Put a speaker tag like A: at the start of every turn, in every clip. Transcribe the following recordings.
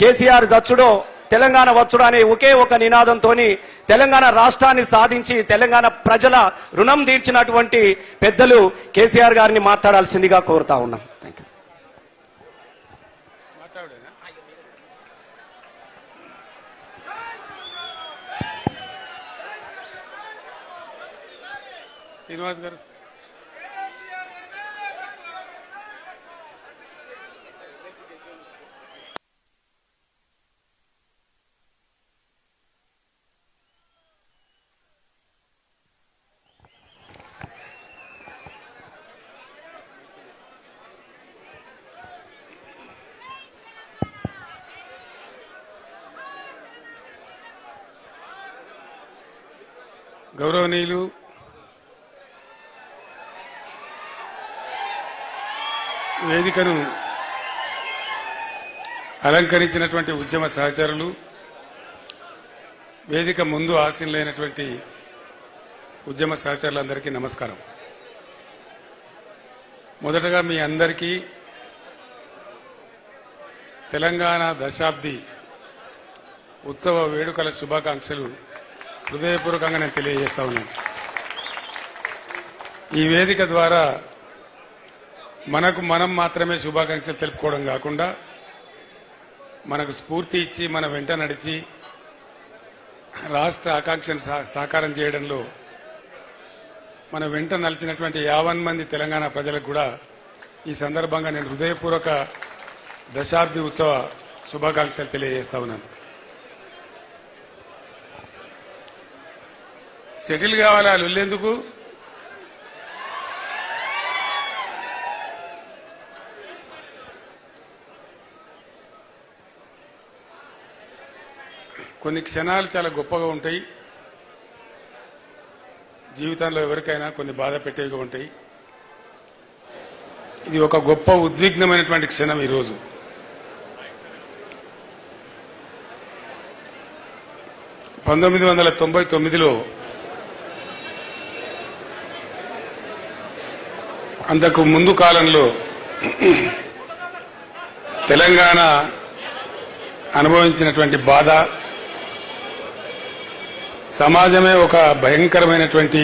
A: కేసీఆర్ జచ్చుడో తెలంగాణ వచ్చుడు అనే ఒకే ఒక నినాదంతో తెలంగాణ రాష్ట్రాన్ని సాధించి తెలంగాణ ప్రజల రుణం తీర్చినటువంటి పెద్దలు కేసీఆర్ గారిని మాట్లాడాల్సిందిగా కోరుతా ఉన్నాం. థ్యాంక్
B: శ్రీనివాస్ గారు. గౌరవనీయులు వేదికను అలంకరించినటువంటి ఉద్యమ సహచరులు వేదిక ముందు ఆశీనులైనటువంటి ఉద్యమ సహచరులందరికీ నమస్కారం. మొదటగా మీ అందరికీ తెలంగాణ దశాబ్ది ఉత్సవ వేడుకల శుభాకాంక్షలు హృదయపూర్వకంగా నేను తెలియజేస్తా ఉన్నాను. ఈ వేదిక ద్వారా మనకు మనం మాత్రమే శుభాకాంక్షలు తెలుపుకోవడం కాకుండా మనకు స్ఫూర్తి ఇచ్చి మన వెంట నడిచి రాష్ట్ర ఆకాంక్షను సాకారం చేయడంలో మన వెంట నలిచినటువంటి యావన్ మంది తెలంగాణ ప్రజలకు కూడా ఈ సందర్భంగా నేను హృదయపూర్వక దశాబ్ది ఉత్సవ శుభాకాంక్షలు తెలియజేస్తా ఉన్నాను. సెటిల్ కావాలా లొల్లెందుకు కొన్ని క్షణాలు చాలా గొప్పగా ఉంటాయి. జీవితంలో ఎవరికైనా కొన్ని బాధ పెట్టేవిగా ఉంటాయి. ఇది ఒక గొప్ప ఉద్విగ్నమైనటువంటి క్షణం ఈరోజు. పంతొమ్మిది వందల తొంభై తొమ్మిదిలో అంతకు ముందు కాలంలో తెలంగాణ అనుభవించినటువంటి బాధ సమాజమే ఒక భయంకరమైనటువంటి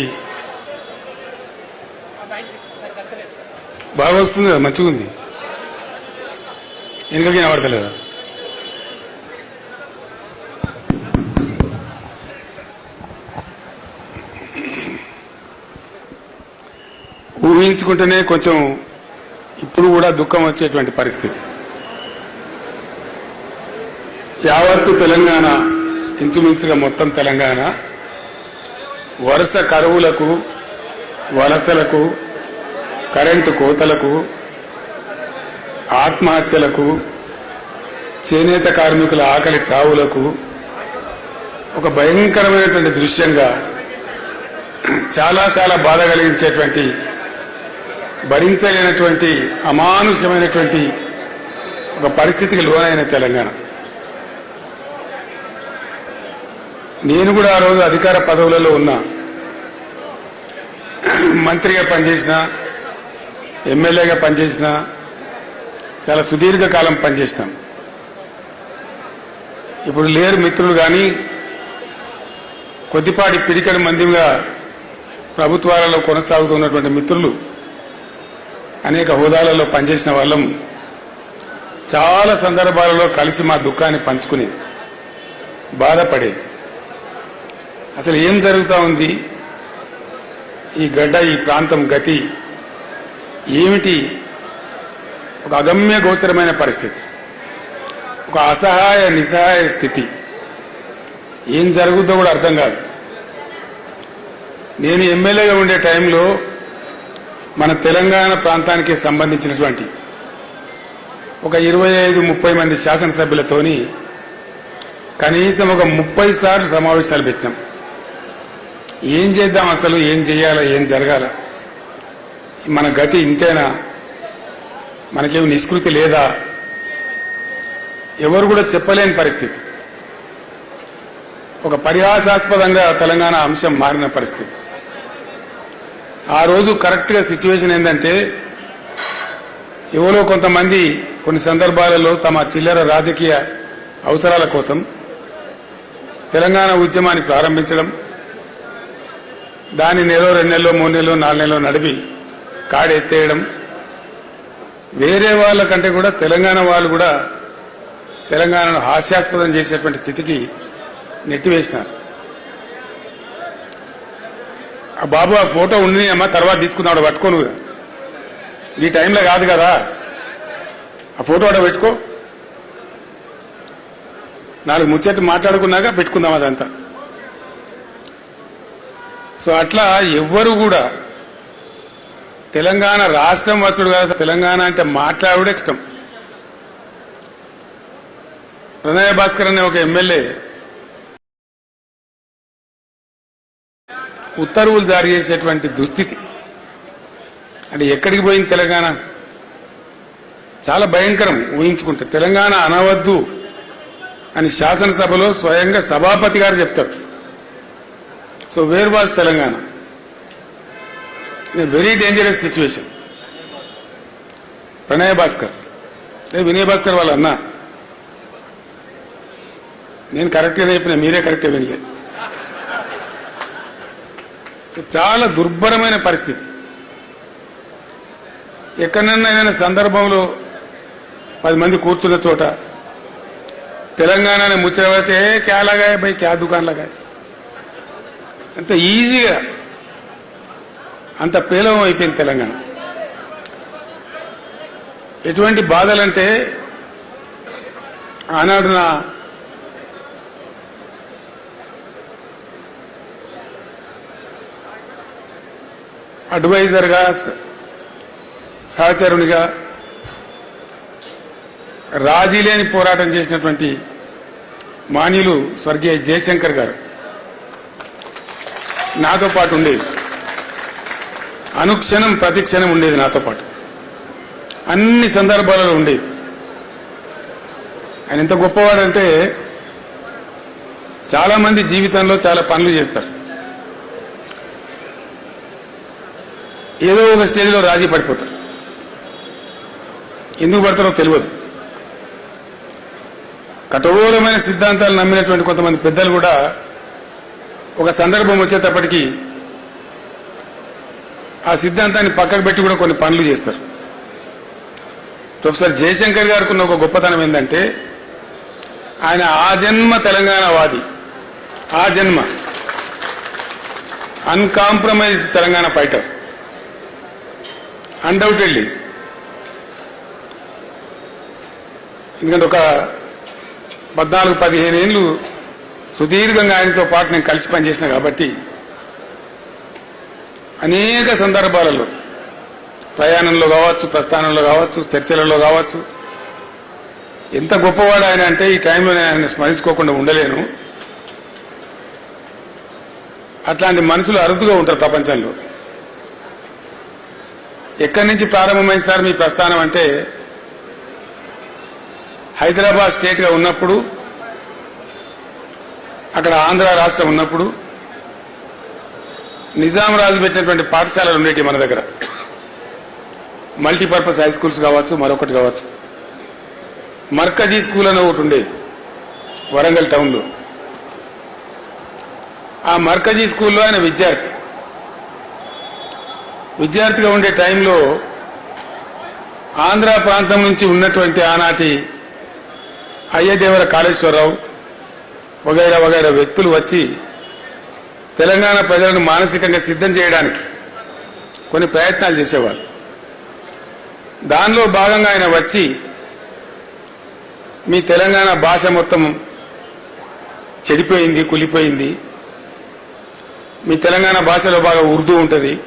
B: బాగా వస్తుంది కదా మంచిగా ఉంది వెనుకకి వినబడతలేదా? ఊహించుకుంటేనే కొంచెం ఇప్పుడు కూడా దుఃఖం వచ్చేటువంటి పరిస్థితి. యావత్తు తెలంగాణ ఇంచుమించుగా మొత్తం తెలంగాణ వరుస కరువులకు వలసలకు కరెంటు కోతలకు ఆత్మహత్యలకు చేనేత కార్మికుల ఆకలి చావులకు ఒక భయంకరమైనటువంటి దృశ్యంగా చాలా చాలా బాధ కలిగించేటువంటి భరించలేనటువంటి అమానుషమైనటువంటి ఒక పరిస్థితికి లోనైన తెలంగాణ. నేను కూడా ఆ రోజు అధికార పదవులలో ఉన్నా. మంత్రిగా పనిచేసిన ఎమ్మెల్యేగా పనిచేసిన చాలా సుదీర్ఘకాలం పనిచేస్తాం పనిచేసినాం. ఇప్పుడు లేరు మిత్రులు కానీ కొద్దిపాటి పిడికడి మందిగా ప్రభుత్వాలలో కొనసాగుతున్నటువంటి మిత్రులు అనేక హోదాలలో పనిచేసిన వాళ్ళం చాలా సందర్భాలలో కలిసి మా దుఃఖాన్ని పంచుకుని బాధపడేది అసలు ఏం జరుగుతూ ఉంది? ఈ గడ్డ ఈ ప్రాంతం గతి ఏమిటి? ఒక అగమ్య గోచరమైన పరిస్థితి. ఒక అసహాయ నిస్సహాయ స్థితి. ఏం జరుగుద్దో కూడా అర్థం కాదు. నేను ఎమ్మెల్యేగా ఉండే టైంలో మన తెలంగాణ ప్రాంతానికి సంబంధించినటువంటి ఒక ఇరవై ఐదు ముప్పై మంది శాసనసభ్యులతోని కనీసం ఒక ముప్పై సార్లు సమావేశాలు పెట్టినాం. ఏం చేద్దాం అసలు ఏం చేయాలా ఏం జరగాల? మన గతి ఇంతేనా? మనకేమి నిష్కృతి లేదా? ఎవరు కూడా చెప్పలేని పరిస్థితి. ఒక పరిహాసాస్పదంగా తెలంగాణ అంశం మారిన పరిస్థితి. ఆ రోజు కరెక్ట్గా సిచ్యువేషన్ ఏంటంటే ఎవరో కొంతమంది కొన్ని సందర్భాలలో తమ చిల్లర రాజకీయ అవసరాల కోసం తెలంగాణ ఉద్యమాన్ని ప్రారంభించడం దాని నెలలో రెండు నెలలో మూడు నెలలో నాలుగు నెలలో నడిపి కాడెత్తేయడం వేరే వాళ్ళ కంటే కూడా తెలంగాణ వాళ్ళు కూడా తెలంగాణను హాస్యాస్పదం చేసేటువంటి స్థితికి నెట్టివేసినారు ఆ బాబు ఆ ఫోటో ఉంది అమ్మా తర్వాత తీసుకున్నాడు పట్టుకోను ఈ టైంలో కాదు కదా. ఆ ఫోటో ఆడ పెట్టుకో. నాలుగు ముచ్చట్లు మాట్లాడుకున్నాక పెట్టుకుందాం అదంతా. సో అట్లా ఎవ్వరు కూడా తెలంగాణ రాష్ట్రం వచ్చుడు కదా తెలంగాణ అంటే మాట్లాడుడే ఇష్టం. ప్రణయ భాస్కర్ అనే ఒక ఎమ్మెల్యే ఉత్తర్వులు జారీ చేసేటువంటి దుస్థితి. అంటే ఎక్కడికి పోయింది తెలంగాణ? చాలా భయంకరం ఊహించుకుంటే. తెలంగాణ అనవద్దు అని శాసనసభలో స్వయంగా సభాపతి గారు చెప్తారు. So where was Telangana? Very dangerous situation. Pranaya Bhaskar. అదే భాస్కర్ వాళ్ళ అన్న. నేను కరెక్ట్గా చెప్పిన మీరే కరెక్ట్గా వినలే చాలా దుర్భరమైన పరిస్థితి. ఎక్కడైనా ఏదైనా సందర్భంలో పది మంది కూర్చున్న చోట తెలంగాణని ముచ్చబడితే క్యా లగాయ బై క్యా దుకాన్ లగాయ? అంత ఈజీగా అంత పేలవం అయిపోయింది తెలంగాణ. ఎటువంటి బాధలంటే ఆనాడు నా అడ్వైజర్గా సహచరునిగా రాజీ లేని పోరాటం చేసినటువంటి మాన్యులు స్వర్గీయ జయశంకర్ గారు. నాతో పాటు ఉండేది. అనుక్షణం ప్రతిక్షణం ఉండేది నాతో పాటు. అన్ని సందర్భాలలో ఉండేది. ఆయన ఎంత గొప్పవాడంటే చాలామంది జీవితంలో చాలా పనులు చేస్తారు. ఏదో ఒక స్టేజ్లో రాజీ పడిపోతారు. ఎందుకు పడతారో తెలియదు. కఠోరమైన సిద్ధాంతాలు నమ్మినటువంటి కొంతమంది పెద్దలు కూడా ఒక సందర్భం వచ్చేటప్పటికి ఆ సిద్ధాంతాన్ని పక్కకు పెట్టి కూడా కొన్ని పనులు చేస్తారు. ప్రొఫెసర్ జయశంకర్ గారికి ఒక గొప్పతనం ఏంటంటే ఆయన ఆ జన్మ తెలంగాణవాది ఆ జన్మ అన్కాంప్రమైజ్డ్ తెలంగాణ ఫైటర్. అన్డౌటెడ్లీ ఎందుకంటే ఒక పద్నాలుగు పదిహేను ఏళ్ళు సుదీర్ఘంగా ఆయనతో పాటు నేను కలిసి పనిచేసిన కాబట్టి అనేక సందర్భాలలో ప్రయాణంలో కావచ్చు ప్రస్థానంలో కావచ్చు చర్చలలో కావచ్చు ఎంత గొప్పవాడు ఆయన అంటే ఈ టైంలో నేను ఆయన స్మరించుకోకుండా ఉండలేను. అట్లాంటి మనుషులు అరుదుగా ఉంటారు ప్రపంచంలో. ఎక్కడి నుంచి ప్రారంభమైంది సార్ మీ ప్రస్థానం అంటే హైదరాబాద్ స్టేట్గా ఉన్నప్పుడు అక్కడ ఆంధ్ర రాష్ట్రం ఉన్నప్పుడు నిజాం రాజు పెట్టినటువంటి పాఠశాలలు ఉండేవి మన దగ్గర. మల్టీపర్పస్ హై స్కూల్స్ కావచ్చు మరొకటి కావచ్చు. మర్కజీ స్కూల్ అని ఒకటి ఉండేది వరంగల్ టౌన్లో. ఆ మర్కజీ స్కూల్లో ఆయన విద్యార్థి విద్యార్థిగా ఉండే టైంలో ఆంధ్ర ప్రాంతం నుంచి ఉన్నటువంటి ఆనాటి అయ్యదేవర కాళేశ్వరరావు వగైరా వగైరా వ్యక్తులు వచ్చి తెలంగాణ ప్రజలను మానసికంగా సిద్ధం చేయడానికి కొన్ని ప్రయత్నాలు చేసేవాళ్ళు. దానిలో భాగంగా ఆయన వచ్చి మీ తెలంగాణ భాష మొత్తం చెడిపోయింది కులిపోయింది. మీ తెలంగాణ భాషలో బాగా ఉర్దూ ఉంటుంది.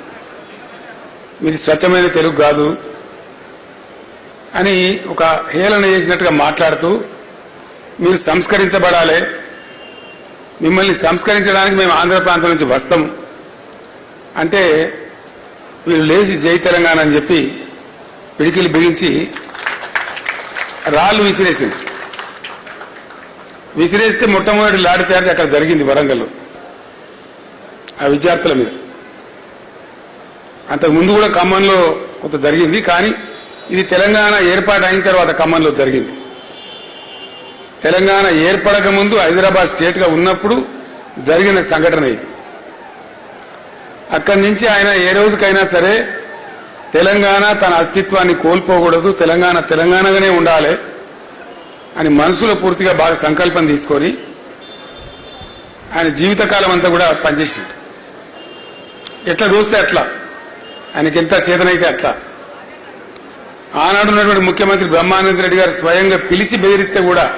B: మీది స్వచ్ఛమైన తెలుగు కాదు అని ఒక హేళన చేసినట్టుగా మాట్లాడుతూ మీరు సంస్కరించబడాలి. మిమ్మల్ని సంస్కరించడానికి మేము ఆంధ్ర ప్రాంతం నుంచి వస్తాం. అంటే మీరు లేచి జై తెలంగాణ అని చెప్పి పిడికిలు బిగించి రాళ్ళు విసిరేసింది. విసిరేస్తే మొట్టమొదటి లాఠీ చార్జ్ అక్కడ జరిగింది వరంగల్లో. ఆ విద్యార్థుల మీద. అంతకు ముందు కూడా ఖమ్మంలో కొంత జరిగింది కానీ ఇది తెలంగాణ ఏర్పాటు అయిన తర్వాత ఖమ్మంలో జరిగింది. తెలంగాణ ఏర్పడక ముందు హైదరాబాద్ స్టేట్గా ఉన్నప్పుడు జరిగిన సంఘటన ఇది. అక్కడి నుంచి ఆయన ఏ రోజుకైనా సరే తెలంగాణ తన అస్తిత్వాన్ని కోల్పోకూడదు తెలంగాణ తెలంగాణగానే ఉండాలి అని మనసులో పూర్తిగా బాగా సంకల్పం తీసుకొని ఆయన జీవితకాలం అంతా కూడా పనిచేసిండు. ఎట్లా చూస్తే అట్లా. ఆయనకి ఎంత చేతనైతే అట్లా. ఆనాడు ఉన్నటువంటి ముఖ్యమంత్రి బ్రహ్మానంద రెడ్డి గారు స్వయంగా పిలిచి బెదిరిస్తే కూడా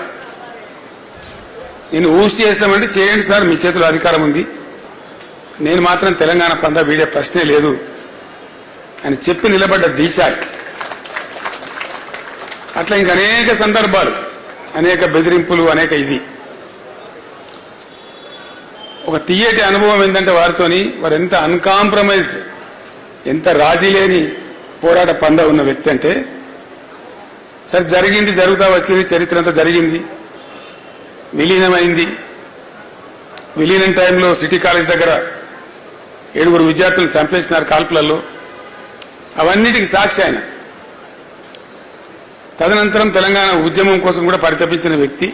B: నేను ఊసి చేస్తామంటే చేయండి సార్ మీ చేతిలో అధికారం ఉంది. నేను మాత్రం తెలంగాణ పందా వీడే ప్రశ్నే లేదు. అని చెప్పి నిలబడ్డ దీశాలి. అట్లా ఇంక అనేక సందర్భాలు అనేక బెదిరింపులు అనేక ఇది. ఒక తీయటి అనుభవం ఏంటంటే వారితోని వారు ఎంత అన్కాంప్రమైజ్డ్ ఎంత రాజీ లేని పోరాట పంద ఉన్న వ్యక్తి అంటే సరే జరిగింది జరుగుతా వచ్చింది చరిత్ర అంతా జరిగింది విలీనమైంది. విలీనం టైంలో సిటీ కాలేజ్ దగ్గర ఏడుగురు విద్యార్థులను చంపేసినారు కాల్పులలో. అవన్నిటికి సాక్షి ఆయన. తదనంతరం తెలంగాణ ఉద్యమం కోసం కూడా పరితపించిన వ్యక్తి.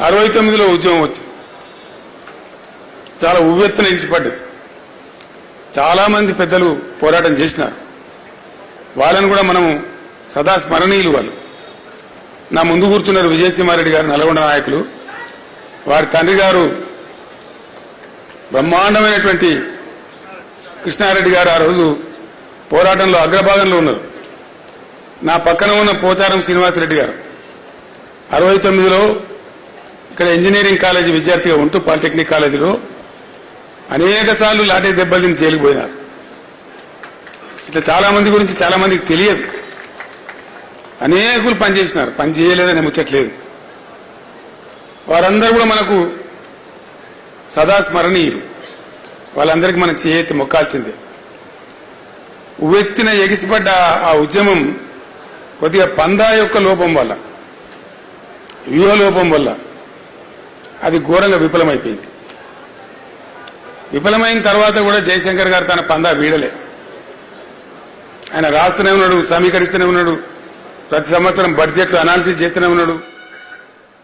B: అరవై తొమ్మిదిలో ఉద్యమం వచ్చింది. చాలా ఉవ్వెత్తున ఇచ్చిపడ్డది చాలా మంది పెద్దలు పోరాటం చేసినారు. వాళ్ళని కూడా మనము సదా స్మరణీయులు వాళ్ళు. నా ముందు కూర్చున్నారు విజయసింహారెడ్డి గారు నల్గొండ నాయకులు. వారి తండ్రి గారు బ్రహ్మాండమైనటువంటి కృష్ణారెడ్డి గారు ఆ రోజు పోరాటంలో అగ్రభాగంలో ఉన్నారు. నా పక్కన ఉన్న పోచారం శ్రీనివాసరెడ్డి గారు. అరవై తొమ్మిదిలో ఇక్కడ ఇంజనీరింగ్ కాలేజీ విద్యార్థిగా ఉంటూ పాలిటెక్నిక్ కాలేజీలో అనేక సార్లు లాఠీ దెబ్బలు తిని జైలుకు ఇట్లా చాలా మంది గురించి చాలా మందికి తెలియదు. అనేకులు పనిచేసినారు పని చేయలేదని ముచ్చట్లేదు వారందరూ కూడా మనకు సదా స్మరణీయులు. వాళ్ళందరికీ మనం చేయెత్తి మొక్కాల్సిందే. ఉవ్వెత్తిన ఎగిసిపడ్డ ఆ ఉద్యమం కొద్దిగా పందా యొక్క లోపం వల్ల వ్యూహ లోపం వల్ల అది ఘోరంగా విఫలమైపోయింది. విఫలమైన తర్వాత కూడా జయశంకర్ గారు తన పందా వీడలే. ఆయన రాస్తూనే ఉన్నాడు సమీకరిస్తూనే ఉన్నాడు ప్రతి సంవత్సరం బడ్జెట్లు అనాలిసిస్ చేస్తూనే ఉన్నాడు.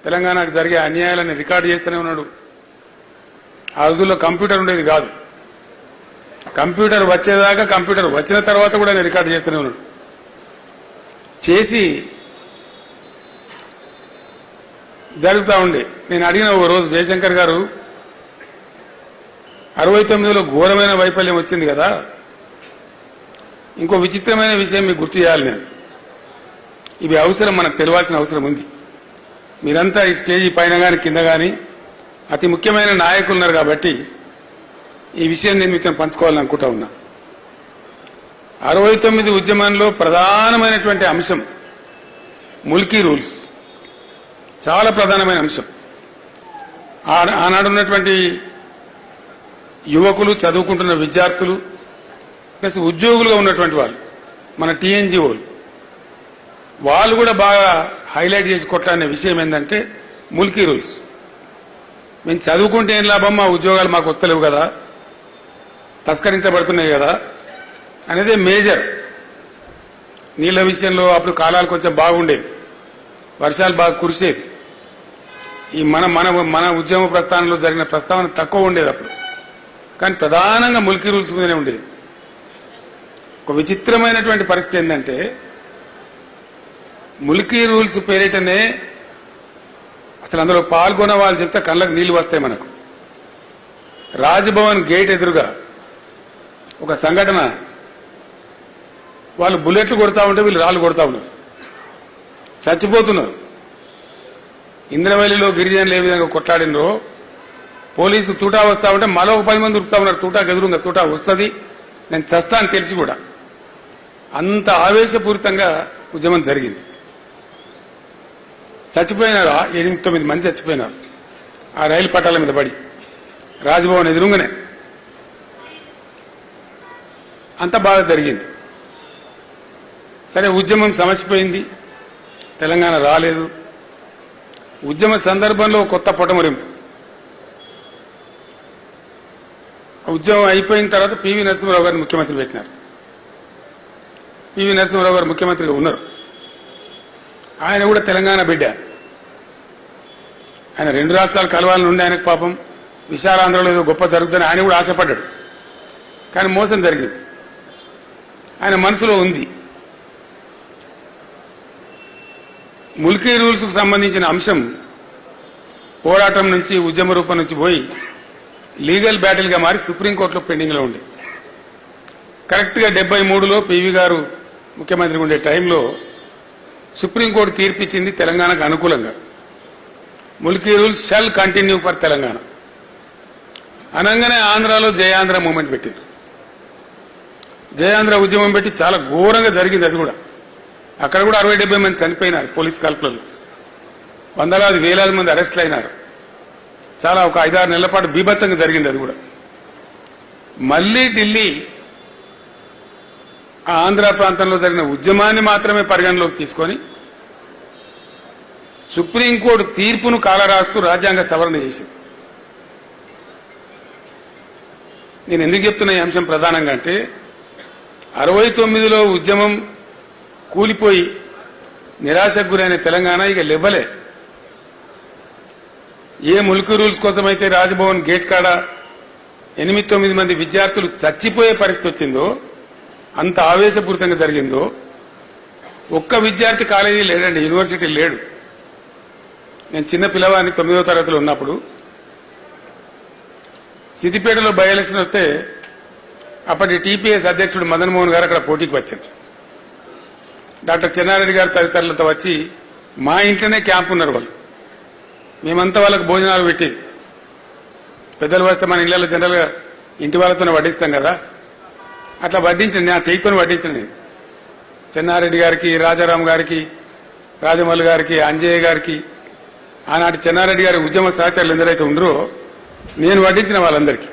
B: తెలంగాణకు జరిగే అన్యాయాలను రికార్డు చేస్తూనే ఉన్నాడు. ఆ రోజుల్లో కంప్యూటర్ ఉండేది కాదు. కంప్యూటర్ వచ్చేదాకా కంప్యూటర్ వచ్చిన తర్వాత కూడా ఆయన రికార్డు చేస్తూనే ఉన్నాడు. చేసి జరుగుతూ ఉండే. నేను అడిగిన ఒక రోజు జయశంకర్ గారు అరవై తొమ్మిదిలో ఘోరమైన వైఫల్యం వచ్చింది కదా. ఇంకో విచిత్రమైన విషయం మీకు గుర్తు చేయాలి నేను. ఇవి అవసరం మనకు తెలియాల్సిన అవసరం ఉంది. మీరంతా ఈ స్టేజీ పైన కానీ కింద కానీ అతి ముఖ్యమైన నాయకులు ఉన్నారు కాబట్టి ఈ విషయం నేను మీతో పంచుకోవాలనుకుంటా ఉన్నా. అరవై తొమ్మిది ఉద్యమంలో ప్రధానమైనటువంటి అంశం ముల్కీ రూల్స్. చాలా ప్రధానమైన అంశం. ఆ- యువకులు చదువుకుంటున్న విద్యార్థులు ప్లస్ ఉద్యోగులుగా ఉన్నటువంటి వాళ్ళు మన టీఎన్జిఓలు వాళ్ళు కూడా బాగా హైలైట్ చేసి కొట్లాడిన విషయం ఏంటంటే ముల్కీ రూల్స్. మేము చదువుకుంటే ఏం లాభం? మా ఉద్యోగాలు మాకు వస్తలేవు కదా. తస్కరించబడుతున్నాయి కదా. అనేది మేజర్. నీళ్ళ విషయంలో అప్పుడు కాలాలు కొంచెం బాగుండేది వర్షాలు బాగా కురిసేది. ఈ మన మన మన ఉద్యమ ప్రస్థానంలో జరిగిన ప్రస్తావన తక్కువ ఉండేది అప్పుడు. కానీ ప్రధానంగా ములికి రూల్స్ మీదనే ఉండేది. ఒక విచిత్రమైనటువంటి పరిస్థితి ఏంటంటే ములికి రూల్స్ పేరిటనే అసలు అందులో పాల్గొన్న వాళ్ళు చెప్తే కళ్ళకు నీళ్ళు వస్తాయి మనకు. రాజ్భవన్ గేట్ ఎదురుగా ఒక సంఘటన. వాళ్ళు బుల్లెట్లు కొడతా ఉంటే వీళ్ళు రాళ్ళు కొడతా ఉన్నారు. చచ్చిపోతున్నారు. ఇంద్రవల్లిలో గిరిజనులు ఏ విధంగా కొట్లాడినరో పోలీసు తూటా వస్తా ఉంటే మరో ఒక పది మంది ఉరుకుతా ఉన్నారు. తూటాకు ఎదురుగా తూటా వస్తుంది. నేను చస్తా అని తెలిసి కూడా. అంత ఆవేశపూరితంగా ఉద్యమం జరిగింది. చచ్చిపోయినారు? ఎనిమిది తొమ్మిది మంది చచ్చిపోయినారు. ఆ రైలు పట్టాల మీద పడి. రాజ్భవన్ ఎదురుగానే. అంత బాగా జరిగింది. సరే ఉద్యమం సమసిపోయింది. తెలంగాణ రాలేదు. ఉద్యమ సందర్భంలో కొత్త పొటమరింపు. ఉద్యమం అయిపోయిన తర్వాత పివి నరసింహరావు గారిని ముఖ్యమంత్రి పెట్టినారు. పివి నరసింహరావు గారు ముఖ్యమంత్రిగా ఉన్నారు. ఆయన కూడా తెలంగాణ బిడ్డ. ఆయన రెండు రాష్ట్రాలు కలవాలని ఉండే ఆయనకు పాపం. విశాలాంధ్రలో ఏదో గొప్ప జరుగుతుందని ఆయన కూడా ఆశపడ్డాడు. కానీ మోసం జరిగింది. ఆయన మనసులో ఉంది. ముల్కీ రూల్స్కు సంబంధించిన అంశం పోరాటం నుంచి ఉద్యమ రూపం నుంచి పోయి లీగల్ బ్యాటిల్గా మారి సుప్రీంకోర్టులో పెండింగ్లో ఉంది కరెక్ట్గా డెబ్బై మూడులో పివి గారు ముఖ్యమంత్రిగా ఉండే టైంలో సుప్రీంకోర్టు తీర్పిచ్చింది తెలంగాణకు అనుకూలంగా. Mulki rules shall continue for Telangana. అనగానే ఆంధ్రాలో జయాంధ్ర మూమెంట్ పెట్టింది. జయాంధ్ర ఉద్యమం పెట్టి చాలా ఘోరంగా జరిగింది అది కూడా. అక్కడ కూడా అరవై డెబ్బై మంది చనిపోయినారు పోలీస్ కాల్పులలో. వందలాది వేలాది మంది అరెస్టులు అయినారు చాలా ఒక ఐదారు నెలల పాటు బీభత్సంగా జరిగింది అది కూడా. మళ్ళీ ఢిల్లీ ఆంధ్ర ప్రాంతంలో జరిగిన ఉద్యమాన్ని మాత్రమే పరిగణలోకి తీసుకొని సుప్రీంకోర్టు తీర్పును కాలరాస్తూ రాజ్యాంగ సవరణ చేసింది. నేను ఎందుకు చెప్తున్న ఈ అంశం ప్రధానంగా అంటే అరవై తొమ్మిదిలో ఉద్యమం కూలిపోయి నిరాశకు గురైన తెలంగాణ ఇక లెవ్వలే ఏ ములుకు రూల్స్ కోసమైతే రాజ్భవన్ గేట్ కాడ ఎనిమిది తొమ్మిది మంది విద్యార్థులు చచ్చిపోయే పరిస్థితి వచ్చిందో అంత ఆవేశపూరితంగా జరిగిందో ఒక్క విద్యార్థి కాలేజీ లేడండి యూనివర్సిటీ లేడు. నేను చిన్న పిల్లవాడిని తొమ్మిదో తరగతిలో ఉన్నప్పుడు సిద్దిపేటలో బై ఎలక్షన్ వస్తే అప్పటి టీపీఎస్ అధ్యక్షుడు మదన్ మోహన్ గారు అక్కడ పోటీకి వచ్చారు. డాక్టర్ చెన్నారెడ్డి గారు తదితరులతో వచ్చి మా ఇంట్లోనే క్యాంప్ ఉన్నారు వాళ్ళు. మేమంతా వాళ్ళకి భోజనాలు పెట్టి పెద్దలు వస్తే మన ఇళ్ళలో జనరల్గా ఇంటి వాళ్ళతోనే వడ్డిస్తాం కదా. అట్లా వడ్డించండి నా చేయితోనే వడ్డించండి. చెన్నారెడ్డి గారికి రాజారాం గారికి రాజమౌళి గారికి అంజయ్య గారికి ఆనాటి చెన్నారెడ్డి గారి ఉద్యమ సహచరులు ఎందరైతే ఉండరో నేను వడ్డించిన వాళ్ళందరికీ.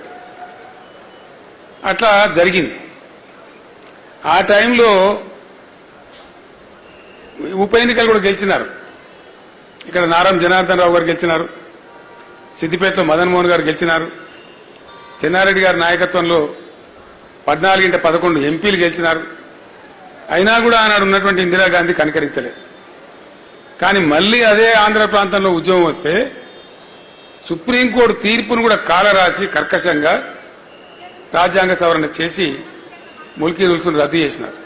B: అట్లా జరిగింది. ఆ టైంలో ఉప ఎన్నికలు కూడా గెలిచినారు. ఇక్కడ నారం జనార్దన్ రావు గారు గెలిచినారు. సిద్దిపేటలో మదన్ మోహన్ గారు గెలిచినారు. చెన్నారెడ్డి గారి నాయకత్వంలో పద్నాలుగింట పదకొండు ఎంపీలు గెలిచినారు. అయినా కూడా ఆనాడు ఉన్నటువంటి ఇందిరాగాంధీ కనికరించలేదు కానీ మళ్ళీ అదే ఆంధ్ర ప్రాంతంలో ఉద్యమం వస్తే సుప్రీంకోర్టు తీర్పును కూడా కాలరాసి కర్కశంగా రాజ్యాంగ సవరణ చేసి ముల్కీ రూల్స్ను రద్దు చేసినారు.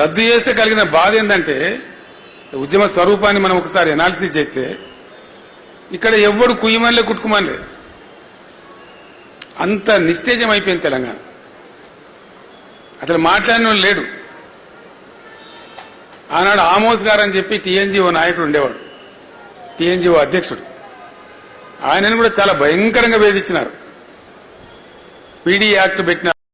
B: రద్దు చేస్తే కలిగిన బాధ ఏంటంటే ఉద్యమ స్వరూపాన్ని మనం ఒకసారి అనాలిసిస్ చేస్తే ఇక్కడ ఎవ్వడు కుయ్యమనిలే కుట్టుకుమనిలే. అంత నిస్తేజం అయిపోయింది తెలంగాణ. అసలు మాట్లాడిన లేడు. ఆనాడు ఆమోస్ గారు అని చెప్పి టీఎన్జిఓ నాయకుడు ఉండేవాడు. టీఎన్జిఓ అధ్యక్షుడు. ఆయనను కూడా చాలా భయంకరంగా వేధించినారు. పీడీ యాక్ట్ పెట్టిన